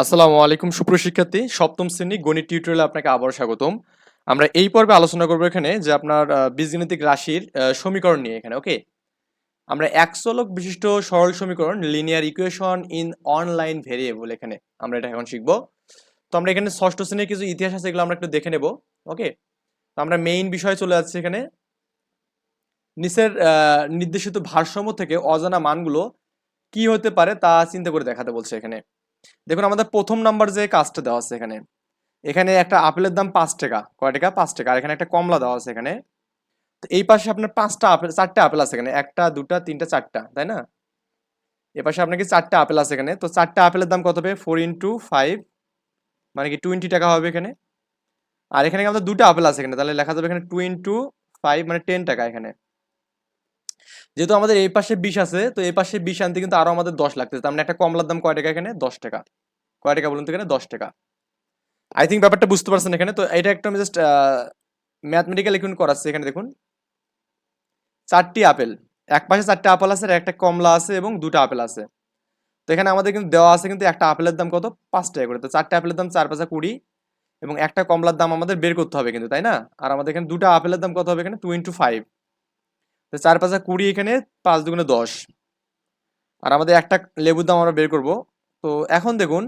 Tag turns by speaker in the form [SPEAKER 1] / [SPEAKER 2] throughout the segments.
[SPEAKER 1] আসসালামু আলাইকুম সুপ্রশিক্ষার্থী সপ্তম শ্রেণি গণিত টিউটোরিয়ালে আপনাকে আবার স্বাগতম। আমরা এই পর্বে আলোচনা করব এখানে যে আপনার বীজগণিতিক রাশির সমীকরণ নিয়ে এখানে ওকে আমরা এক চলক বিশিষ্ট সরল সমীকরণ linear equation in online variable এখানে আমরা এটা এখন শিখব। তো আমরা এখানে ষষ্ঠ শ্রেণির কিছু ইতিহাস আছে, এগুলো আমরা একটু দেখে নেব ওকে তো আমরা মেইন বিষয়ে চলে যাচ্ছি এখানে। নিচের নির্দেশিত ভারসাম্য থেকে অজানা মানগুলো কি হতে পারে তা চিন্তা করে দেখাতে বলছে এখানে। দেখুন, আমাদের প্রথম নাম্বার যে কাজটা দেওয়া আছে এখানে এখানে একটা আপেলের দাম পাঁচ টাকা। কয় টাকা? পাঁচ টাকা। আর এখানে একটা কমলা দেওয়া আছে এখানে। তো এই পাশে আপনার পাঁচটা আপেল, চারটে আপেল আছে এখানে। একটা, দুটা, তিনটা, চারটা, তাই না? এ পাশে আপনার কি চারটে আপেল আছে এখানে। তো চারটে আপেলের দাম কত হবে? ফোর ইন্টু ফাইভ মানে কি টোয়েন্টি টাকা হবে এখানে। আর এখানে আমাদের দুটো আপেল আছে এখানে। তাহলে লেখা যাবে এখানে টু ইন্টু ফাইভ মানে টেন টাকা এখানে। যেহেতু আমাদের এই পাশে বিশ আছে, তো এই পাশে বিশ আনতে কিন্তু আরও আমাদের দশ লাগতেছে। তার মানে একটা কমলার দাম কয় টাকা এখানে? দশ টাকা। কয় টাকা বলুন তো এখানে? দশ টাকা। আই থিঙ্ক ব্যাপারটা বুঝতে পারছেন এখানে। তো এটা একটা আমি জাস্ট ম্যাথমেটিক্যাল এখন করাচ্ছি এখানে দেখুন। চারটি আপেল। এক পাশে চারটে আপেল আছে, আর একটা কমলা আছে এবং দুটো আপেল আছে। তো এখানে আমাদের কিন্তু দেওয়া আছে কিন্তু একটা আপেলের দাম কত? পাঁচ টাকা করে। তো চারটে আপেলের দাম চার পাঁচা কুড়ি এবং একটা কমলার দাম আমাদের বের করতে হবে কিন্তু, তাই না? আর আমাদের এখানে দুটো আপেলের দাম কত হবে এখানে? টু ইন্টু ফাইভ চার পাঁচা কুড়ি এখানে, পাঁচ দুগুণে দশ। আর আমাদের একটা লেবুর দাম আমরা বের করব। তো এখন দেখুন,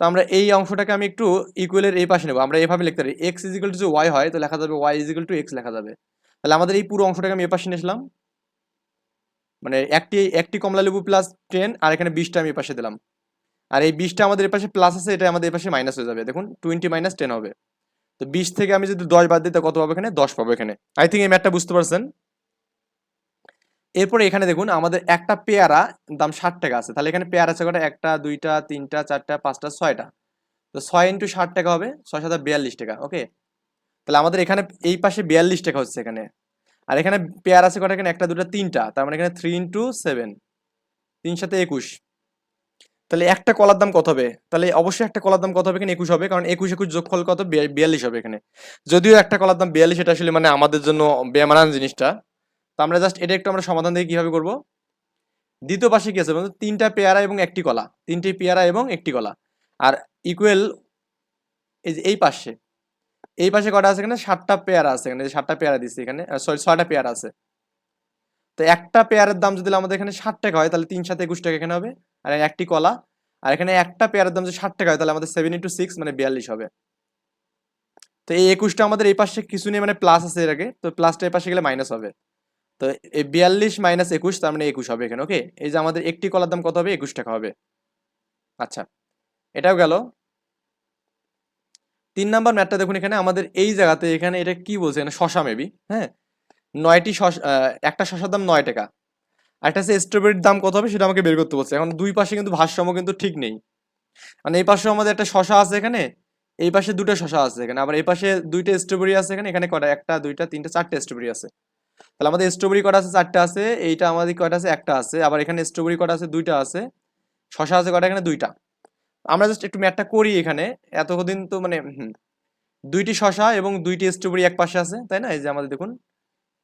[SPEAKER 1] তো আমরা এই অংশটাকে আমি একটু ইকুয়ালের এই পাশে নেব। আমরা এভাবে লিখতে পারি। এক্স ইজিক্যাল টু ওয়াই হয়, তো লেখা যাবে ওয়াই ইজিক্যাল টু এক্স লেখা যাবে। তাহলে আমাদের এই পুরো অংশটাকে আমি এ পাশে নিয়ে আসলাম মানে একটি একটি কমলা লেবু প্লাস টেন আর এখানে বিশটা আমি এ পাশে দিলাম। আর এই বিশটা আমাদের এ পাশে প্লাস আছে, এটা আমাদের এ পাশে মাইনাস হয়ে যাবে। দেখুন টোয়েন্টি মাইনাস টেন হবে। তো বিশ থেকে আমি যদি দশ বাদ দিই, তো কত পাবো এখানে? দশ পাবো এখানে। আই থিঙ্ক এই ম্যাথটা বুঝতে পারছেন? এরপরে এখানে দেখুন, আমাদের একটা পেয়ারা দাম ষাট টাকা আছে। তাহলে এখানে পেয়ারা আছে কটা? একটা, দুইটা, তিনটা, চারটা, পাঁচটা, ছয়টা। তো ছয় ইন্টু ষাট টাকা হবে, ছয় সাথে বিয়াল্লিশ টাকা, ওকে? তাহলে আমাদের এখানে এই পাশে বিয়াল্লিশ টাকা হচ্ছে এখানে। আর এখানে পেয়ার আছে কটা এখানে? একটা, দুটা, তিনটা। তার মানে এখানে থ্রি ইন্টু সেভেন তিন সাথে একুশ। তাহলে একটা কলার দাম কত হবে? তাহলে অবশ্যই একটা কলার দাম কত হবে? এখানে একুশ হবে, কারণ একুশ একুশ যোগফল কত? বিয়াল্লিশ হবে এখানে। যদিও একটা কলার দাম বিয়াল্লিশ, এটা আসলে মানে আমাদের জন্য বেমানান জিনিসটা। তো আমরা জাস্ট এটা একটু আমরা সমাধান দিয়ে কীভাবে করব। দ্বিতীয় পাশে কি আছে বলুন তো? তিনটা পেয়ারা এবং একটি কলা। তিনটি পেয়ারা এবং একটি কলা। আর ইকুয়েল এই যে এই পাশে এই পাশে কটা আছে এখানে? সাতটা পেয়ারা আছে এখানে সাতটা পেয়ারা দিচ্ছে এখানে সরি ছয়টা পেয়ারা আছে। তো একটা পেয়ারের দাম যদি আমাদের এখানে ষাট টাকা হয়, তাহলে তিন সাথে একুশ টাকা এখানে হবে। আর একটি কলা, আর এখানে একটা পেয়ারের দাম যদি ষাট টাকা হয়, তাহলে আমাদের সেভেন ইন্টু সিক্স মানে বিয়াল্লিশ হবে। তো এই একুশটা আমাদের এই পাশে কিছু নিয়ে মানে প্লাস আছে এর আগে। তো প্লাসটা এই পাশে গেলে মাইনাস হবে। তো এই বিয়াল্লিশ মাইনাস একুশ, তার মানে একুশ হবে এখানে ওকে এই যে আমাদের একটি কলার দাম কত হবে? একুশ টাকা হবে। আচ্ছা এটাও গেল। তিন নাম্বার ম্যাটটা দেখুন এখানে, আমাদের এই জায়গাতে এখানে এটা কি বলছে? এখানে শশা মেবি হ্যাঁ? নয়টি শশা একটা শশার দাম নয় টাকা। একটা হচ্ছে স্ট্রবেরির দাম কত হবে? সেটা আমাকে বের করতে বলছে। এখন দুই পাশে কিন্তু ভারসাম্য কিন্তু ঠিক নেই। মানে এই পাশে আমাদের একটা শশা আছে এখানে, এই পাশে দুটো শশা আছে এখানে। আবার এই পাশে দুইটা স্ট্রবেরি আছে এখানে এখানে কটা? একটা, দুইটা, তিনটা, চারটে স্ট্রবেরি আছে। তাহলে আমাদের স্ট্রবেরি কটা আছে? চারটা আছে। এইটা আমাদের কয়টা আছে? একটা আছে। আবার এখানে স্ট্রবেরি কটা আছে? দুইটা আছে। শশা আছে কটা এখানে দুইটা। আমরা জাস্ট একটু ম্যাথটা করি এখানে। এতদিন তো মানে দুইটি শশা এবং দুইটি স্ট্রবেরি এক পাশে আছে, তাই না? এই যে আমাদের দেখুন,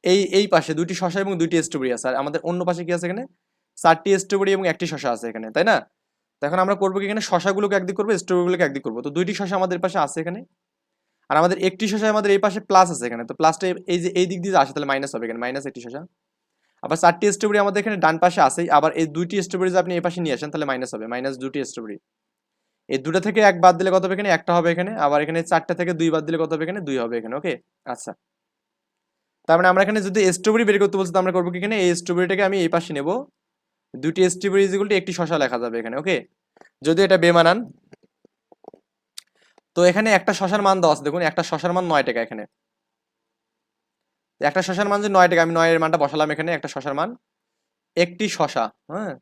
[SPEAKER 1] এই এই পাশে দুইটি শশা এবং দুইটি স্ট্রবেরি আছে। আর আমাদের অন্য পাশে কি আছে এখানে? চারটি স্ট্রবেরি এবং একটি শশা আছে এখানে, তাই না? তো এখন আমরা করব কি এখানে? শশাগুলোকে একদিক করব স্ট্রবেরিগুলোকে একদিক করব। তো দুইটি শশা আমাদের পাশে আছে এখানে। আর আমাদের একটি শশা আমাদের এই পাশে প্লাস আছে এখানে। তো প্লাসটা এই যে এই দিক দিয়ে আসে, তাহলে মাইনাস হবে এখানে। মাইনাস একটি শশা। আবার চারটি স্ট্রবেরি আমাদের এখানে ডান পাশে আছে আবার এই দুইটি স্ট্রবেরি যদি আপনি এই পাশে নিয়ে আসেন, তাহলে মাইনাস হবে। মাইনাস দুটি স্ট্রবেরি এই দুটো থেকে এক বাদ দিলে কত হবে এখানে? একটা হবে এখানে। আবার এখানে চারটা থেকে দুই বাদ দিলে কত হবে এখানে? দুই হবে এখানে। ওকে? আচ্ছা। তার মানে আমরা এখানে যদি স্ট্রবেরি বের করতে বলছি আমরা করব কি এখানে? এই স্ট্রবেরিটাকে আমি এই পাশে নেব। দুটি স্ট্রবেরি ইজিকুল একটি শশা লেখা যাবে এখানে। ওকে? যদি এটা বেমানান তো এখানে একটা শশার মান দেওয়া আছে। দেখুন, একটা শশার মান নয় টাকা এখানে। একটা শশার মান যে নয় টাকা, আমি নয়ের মানটা বসালাম এখানে, একটা শশার মান একটি শশা হ্যাঁ?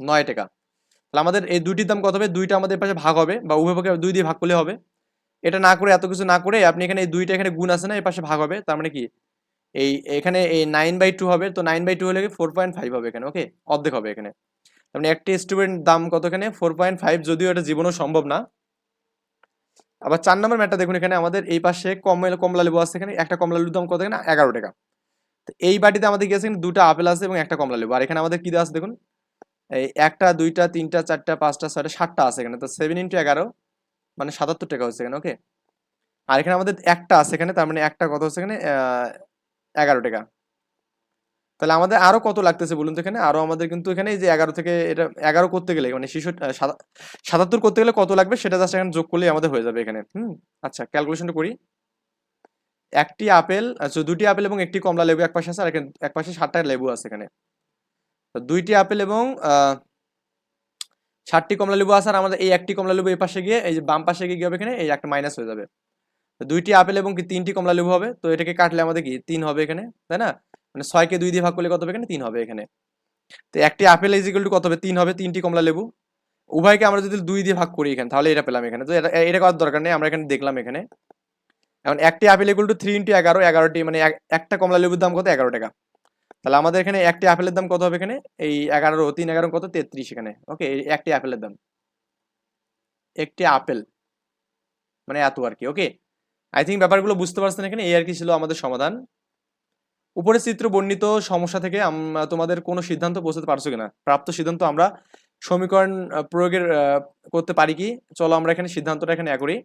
[SPEAKER 1] নয় টাকা। তাহলে আমাদের এই দুইটির দাম কত হবে? দুইটা আমাদের পাশে ভাগ হবে, বা উভয় পক্ষে দুই দিয়ে ভাগ করলে হবে। এটা না করে, এত কিছু না করে, আপনি এখানে এই দুইটা এখানে গুণ আছে না এই পাশে ভাগ হবে। তার মানে কি? এই, এখানে এই নাইন বাই টু হবে, তো নাইন বাই টু হলে ফোর পয়েন্ট ফাইভ হবে এখানে ওকে অর্ধেক হবে এখানে। তার মানে একটি স্টুডেন্ট দাম কত এখানে? ফোর পয়েন্ট ফাইভ যদিও এটা জীবনও সম্ভব না। আবার চার নম্বর ম্যাটটা দেখুন এখানে আমাদের এই পাশে কমলা কমলা লেবু আছে এখানে। একটা কমলা লেবুর দাম কত এখানে? এগারো টাকা। তো এই বাটিতে আমাদের এখানে দুটো আপেল আছে এবং একটা কমলা লেবু। আর এখানে আমাদের কি দেওয়া আছে দেখুন? এই একটা, দুইটা, তিনটা, চারটা, পাঁচটা, ছয়টা, সাতটা আছে এখানে। তো সেভেন ইন্টু এগারো মানে সাতাত্তর টাকা হচ্ছে এখানে ওকে আর এখানে আমাদের একটা আছে এখানে, তার মানে একটা কত হচ্ছে এখানে? এগারো টাকা। তাহলে আমাদের আরও কত লাগতেছে বলুন তো এখানে? আরও আমাদের কিন্তু এখানে এই যে এগারো থেকে এটা এগারো করতে গেলে মানে শিশু সাতাত্তর করতে গেলে কত লাগবে? সেটা জাস্ট এখানে যোগ করলেই আমাদের হয়ে যাবে এখানে। হুম? আচ্ছা ক্যালকুলেশনটা করি। একটি আপেল আচ্ছা দুটি আপেল এবং একটি কমলা লেবু এক পাশে আছে, আর এখানে এক পাশে ষাটটা লেবু আছে এখানে। দুইটি আপেল এবং ষাটটি কমলা লেবু আছে, আর আমাদের এই একটি কমলা লেবু এই পাশে গিয়ে, এই যে বাম পাশে গিয়ে হবে এখানে? এই একটা মাইনাস হয়ে যাবে। দুইটি আপেল এবং তিনটি কমলা লেবু হবে? তো এটাকে কাটলে আমাদের কি? তিন হবে এখানে, তাই না? মানে ছয়কে দুই দিয়ে ভাগ করলে কত হবে? এখানে তিন হবে এখানে। তো একটি আপেল ইজ ইকুয়াল টু কত হবে? তিন হবে। তিনটি কমলা লেবু। উভয়কে আমরা যদি দুই দিয়ে ভাগ করি এখানে, তাহলে এটা পেলাম এখানে। তো এটা করার দরকার নেই, আমরা এখানে দেখলাম এখানে। এখন একটি apple equal to three into এগারো এগারোটি মানে একটা কমলা লেবুর দাম কত? এগারো টাকা। তাহলে আমাদের এখানে একটি আপেলের দাম কত হবে এখানে? এই এগারো, তিন, এগারো, কত? তেত্রিশ এখানে। ওকে একটি আপেলের দাম। একটি আপেল। মানে এত আর কি, ওকে? আই থিঙ্ক ব্যাপারগুলো বুঝতে পারছেন এখানে, এই আর কি ছিল আমাদের সমাধান। উপরে চিত্র বর্ণিত সমস্যা থেকে তোমাদের কোনো সিদ্ধান্ত পৌঁছাতে পারছ কিনা? প্রাপ্ত সিদ্ধান্ত আমরা সমীকরণ প্রয়োগের করতে পারি কি? চলো আমরা এখানে সিদ্ধান্তটা এখানে এক করি।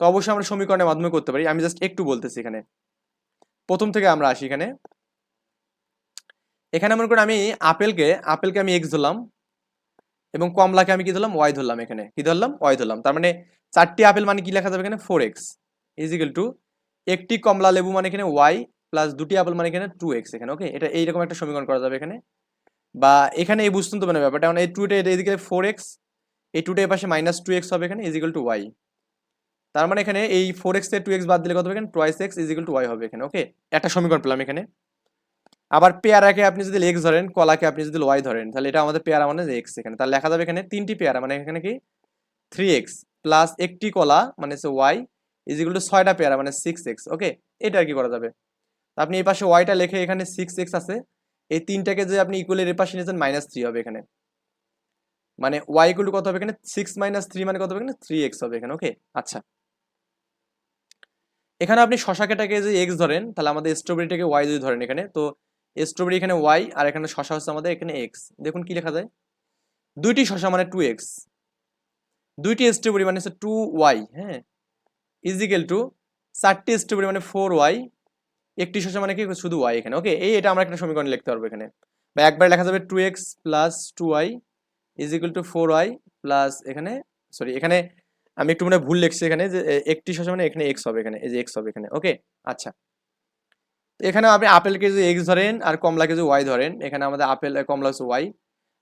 [SPEAKER 1] তো অবশ্যই আমরা সমীকরণের মাধ্যমে করতে পারি। আমি জাস্ট একটু বলতেছি এখানে। প্রথম থেকে আমরা আসি এখানে। এখানে মনে করি আমি আপেলকে আপেলকে আমি এক্স ধরলাম এবং কমলাকে আমি কি ধরলাম? ওয়াই ধরলাম এখানে। কি ধরলাম? ওয়াই ধরলাম। তার মানে চারটি আপেল মানে কি লেখা যাবে এখানে? ফোর এক্স ইজিক্যাল টু একটি কমলা লেবু মানে এখানে ওয়াই প্লাস দুটি আপেল মানে এখানে টু এক্স এখানে ওকে এটা এইরকম একটা সমীকরণ করা যাবে এখানে। বা এখানে এই বুঝতে তো মানে ব্যাপারটা মানে এই টুটা এটা এদিকে ফোর এক্স এই টুটা এর পাশে মাইনাস টু এক্স হবে এখানে ইজিক্যাল টু ওয়াই তার মানে এখানে এই ফোর এক্স টু এক্স বাদ দিলে কত হবে এখানে? Twice x is equal to y হবে এখানে ওকে একটা সমীকরণ পেলাম এখানে। আবার পেয়ারাকে আপনি যদি এক্স ধরেন, কলাকে আপনি যদি ওয়াই ধরেন, তাহলে এটা আমাদের পেয়ারা মানে এক্স এখানে। তাহলে লেখা যাবে এখানে তিনটি পেয়ারা মানে এখানে কি? থ্রি এক্স প্লাস একটি কলা মানে হচ্ছে ওয়াই ইজিক্যাল টু ছয়টা পেয়ারা মানে সিক্স এক্স ওকে এটা আর কি করা যাবে? আপনি এই পাশে ওয়াইটা লেখে এখানে সিক্স এক্স আছে। এই তিনটাকে যে আপনি ইকুয়ালের এর পাশে নিয়েছেন মাইনাস থ্রি হবে এখানে। মানে ওয়াই ইকুয়াল কত হবে এখানে? সিক্স মাইনাস থ্রি মানে কত হবে এখানে? থ্রি এক্স হবে এখানে ওকে আচ্ছা। এখানে আপনি শশাকেটাকে যে এক্স ধরেন, তাহলে আমাদের স্ট্রবেরিটাকে ওয়াই যদি ধরেন এখানে, তো স্ট্রবেরি এখানে ওয়াই আর এখানে শশা হচ্ছে আমাদের এখানে এক্স দেখুন কি লেখা যায়। দুইটি শশা মানে টু এক্স দুইটি স্ট্রবেরি মানে হচ্ছে টু ওয়াই হ্যাঁ? ইজিক্যাল টু চারটি স্ট্রবেরি মানে ফোর ওয়াই একটি শশা মানে কি? শুধু ওয়াই এখানে। ওকে এই এটা আমরা একটা সমীকরণ লিখতে পারব এখানে। বা একবার লেখা যাবে two x plus two y is equal to four y plus এখানে সরি এখানে আমি একটু মানে ভুল লিখছি এখানে যে একটি শশা মানে এখানে এক্স হবে এখানে, এই যে এক্স হবে এখানে। ওকে আচ্ছা। এখানে আপনি আপেলকে যদি এক্স ধরেন আর কমলাকে যদি ওয়াই ধরেন, এখানে আমাদের আপেল কমলা হচ্ছে ওয়াই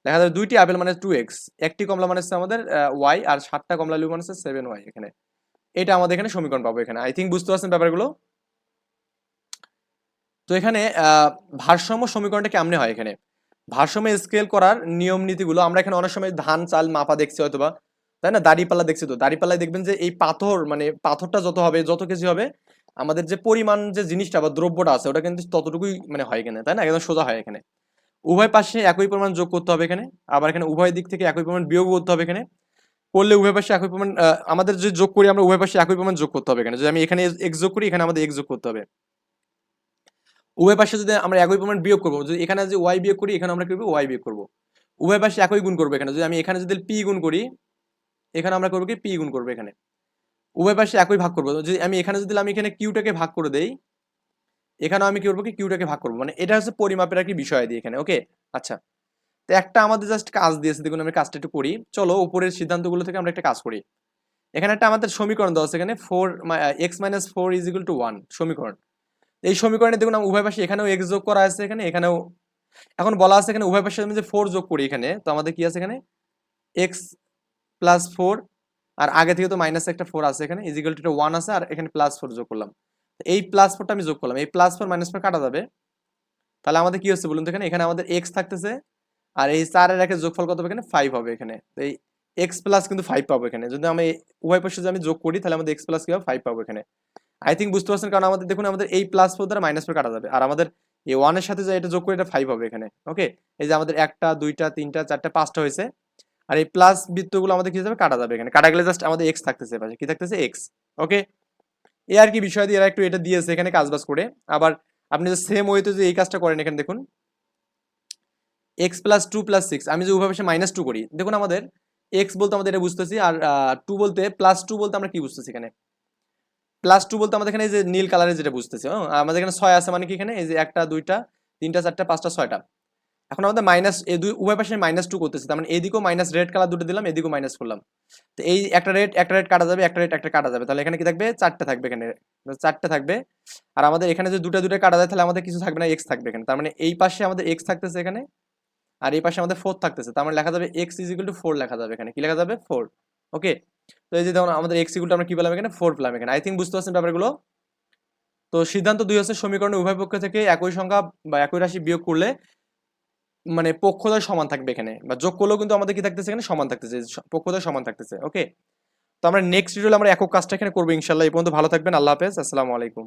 [SPEAKER 1] দেখা যাবে দুইটি আপেল মানে টু এক্স একটি কমলা মানে হচ্ছে আমাদের ওয়াই আর সাতটা কমলা লেবু মানে হচ্ছে সেভেন ওয়াই এখানে। এটা আমাদের এখানে সমীকরণ পাবো এখানে। আই থিঙ্ক বুঝতে পারছেন ব্যাপারগুলো? তো এখানে ভারসাম্য সমীকরণটা কেমনে হয় এখানে? ভারসাম্য স্কেল করার নিয়ম নীতিগুলো, আমরা এখানে অনেক সময় ধান, চাল, মাপা দেখছি হয়তোবা। তাই না? দাড়িপাল্লা দেখছি তো? দাড়িপাল্লায় দেখবেন যে এই পাথর মানে পাথরটা যত হবে, যত কেজি হবে, আমাদের যে পরিমাণ যে জিনিসটা বা দ্রব্যটা আছে, ওটা কিন্তু ততটুকুই মানে হয় এখানে, তাই না? একদম সোজা হয় এখানে। উভয় পাশে একই পরিমাণ যোগ করতে হবে এখানে। আবার এখানে উভয় দিক থেকে একই পরিমাণ বিয়োগ করতে হবে এখানে। করলে উভয় পাশে একই পরিমাণ আমাদের যে যোগ করি, আমরা উভয় পাশে একই পরিমাণ যোগ করতে হবে এখানে। যদি আমি এখানে এক্স যোগ করি, এখানে আমাদের এক্স যোগ করতে হবে। উভয় পাশে যদি আমরা একই পরিমাণ বিয়োগ করব, যদি এখানে যদি ওয়াই বিয়োগ করি, এখানে আমরা কি করব? ওয়াই বিয়োগ করব। উভয় পাশে একই গুণ করব এখানে। যদি আমি এখানে যদি পি গুণ করি, এখানে আমরা করব কি? পি গুণ করব এখানে। উভয় পাশে একই ভাগ করব। যদি আমি এখানে যদি আমি এখানে কিউটাকে ভাগ করে দেই, এখানেও আমি কি করব কি? কিউটাকে ভাগ করব। মানে এটা হচ্ছে পরিমাপের আর কি বিষয় দিয়ে এখানে। ওকে? আচ্ছা। তো একটা আমাদের জাস্ট কাজ দিয়েছে। দেখুন, আমি কাজটা একটু করি। চলো, উপরের সিদ্ধান্তগুলো থেকে আমরা একটা কাজ করি। এখানে একটা আমাদের সমীকরণ দেওয়া আছে এখানে। Four x minus four is two one সমীকরণ। এই সমীকরণে দেখুন উভয় পাশে এখানেও এক্স যোগ করা আছে এখানে, এখানেও, এখন বলা আছে এখানে উভয় পাশে আমি যে ফোর যোগ করি এখানে, তো আমাদের কি আছে এখানে? এক্স প্লাস ফোর আর আগে থেকে তো মাইনাস একটা ফোর আছে এখানে ইজিক্যাল টু ওয়ান আছে, আর এখানে প্লাস ফোর যোগ করলাম। এই প্লাস ফোরটা আমি যোগ করলাম, এই প্লাস ফোর মাইনাস ফোর কাটা যাবে। তাহলে আমাদের কি হচ্ছে বলুন তো এখানে এখানে আমাদের এক্স থাকতেছে, আর এই চারের একে যোগফল কত হবে এখানে? ফাইভ হবে এখানে। এই এক্স প্লাস কিন্তু ফাইভ পাবো এখানে। যদি আমি উভয় পাশে যদি আমি যোগ করি, তাহলে আমাদের এক্স প্লাস কি হবে? ফাইভ পাবো এখানে। আই থিঙ্ক বুঝতে পারছেন, কারণ আমাদের, দেখুন, আমাদের এই প্লাস ফোর দ্বারা মাইনাস ফোর কাটা যাবে। আর আমাদের এই ওয়ানের সাথে যে এটা যোগ করে এটা ফাইভ হবে এখানে ওকে এই যে আমাদের একটা, দুইটা, তিনটা, চারটা, পাঁচটা হয়েছে। আর এই প্লাস বৃত্তগুলো আমাদের কি যাবে? কাটা যাবে এখানে। কাটা গেলে জাস্ট আমাদের এক্স থাকতেছে পাশে কি থাকতেছে? এক্স ওকে এ আর কি বিষয় দিয়ে এরা একটু এটা দিয়েছে এখানে কাজবাজ করে। আবার আপনি যে সেম ওয়েতে যে এই কাজটা করেন এখানে দেখুন। X plus two plus six আমি যে উভয় পাশে মাইনাস টু করি। দেখুন আমাদের এক্স বলতে আমাদের এটা বুঝতেছি, আর টু বলতে প্লাস টু বলতে আমরা কি বুঝতেছি এখানে? প্লাস টু বলতে আমাদের এখানে এই যে নীল কালারে যেটা বুঝতেছি হ্যাঁ? আমাদের এখানে ছয় আছে মানে কি এখানে? এই যে একটা, দুইটা, তিনটা, চারটা, পাঁচটা, ছয়টা। এখন আমাদের মাইনাস এই দুই, উভয় পাশে মাইনাস টু করতেছি, তার মানে এদিকেও মাইনাস রেড কালার দুটো দিলাম, এদিকেও মাইনাস করলাম। তো এই একটা রেড একটা রেড কাটা যাবে, একটা রেড একটা কাটা যাবে। তাহলে এখানে কি থাকবে? চারটে থাকবে এখানে। চারটে থাকবে। আর আমাদের এখানে যদি দুটো দুটো কাটা যায়, তাহলে আমাদের কিছু থাকবে না এক্স থাকবে এখানে। তার মানে এই পাশে আমাদের এক্স থাকতেছে এখানে, আর এই পাশে আমাদের ফোর থাকতেছে। তার মানে লেখা যাবে x is equal to four লেখা যাবে এখানে। কি লেখা যাবে? ফোর ওকে তো এই যে দেখুন, আমাদের এক্স ইকুয়াল আমরা কি পেলাম এখানে? ফোর পেলাম এখানে। আই থিঙ্ক বুঝতে পারছেন ব্যাপারগুলো? তো সিদ্ধান্ত দুই হচ্ছে সমীকরণের উভয় পক্ষ থেকে একই সংখ্যা বা একই রাশি বিয়োগ করলে মানে পক্ষদয় সমান থাকবে এখানে। বা যোগ করলেও কিন্তু আমাদের কি থাকতেছে এখানে? সমান থাকতেছে পক্ষদয় সমান থাকতেছে। ওকে তো আমরা নেক্সট ভিডিওতে আমরা একক কাজটা এখানে করব ইনশাল্লাহ। এই পর্যন্ত ভালো থাকবেন। আল্লাহ হাফেজ। আসসালামু আলাইকুম।